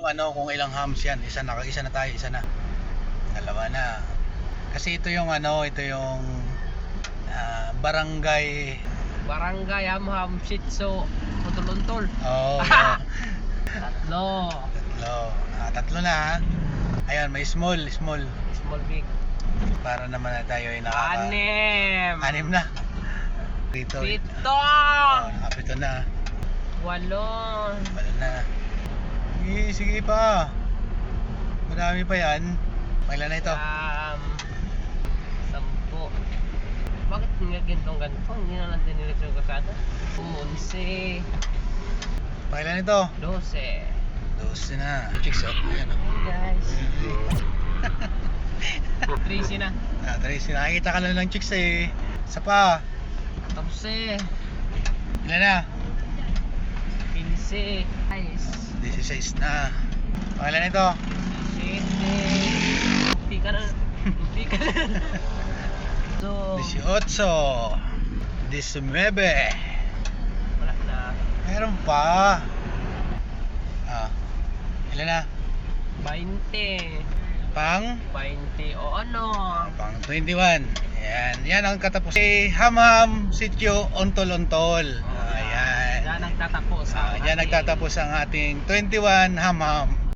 kung ano, kung ilang hams yan. Isa na, isa na tayo, isa na. Dalawa na. Kasi ito yung ano, ito yung ah, barangay. Barangay Hamham Shitso Utol-untol Oh, Tatlo tatlo. Ah, tatlo na ha. Ayun, may small, small. Small big Para naman na tayo ay nakaka... Anim Anim na. Dito. Pito Oh, nakapito na. Walo. Sige, sige pa. Marami pa yan. Kailan na ito? Um, Sampo Bakit nga gintong ganito? Hindi na lang diniretso yung kasada Umunsi Kailan ito? Dose 12 na. Chicks up. Ayan oh. Guys Tracy na Ah, Tracy, nakikita ka na ng chicks eh. Isa pa. Tapos eh Ilan na? 15 Guys 16 na. Kailan ito? Siyete Hindi ka na Hindi ka na So 18. 19. Wala na Meron pa. Ah. Ilan na? 20 Pang? 20 o ano Pang 21. Ayan. Yan ang katapos. Si Hamham Sityo Ontol-Ontol. Ayan. Nagtatapos Ah, diyan ating- nagtatapos ang ating 21 Hamham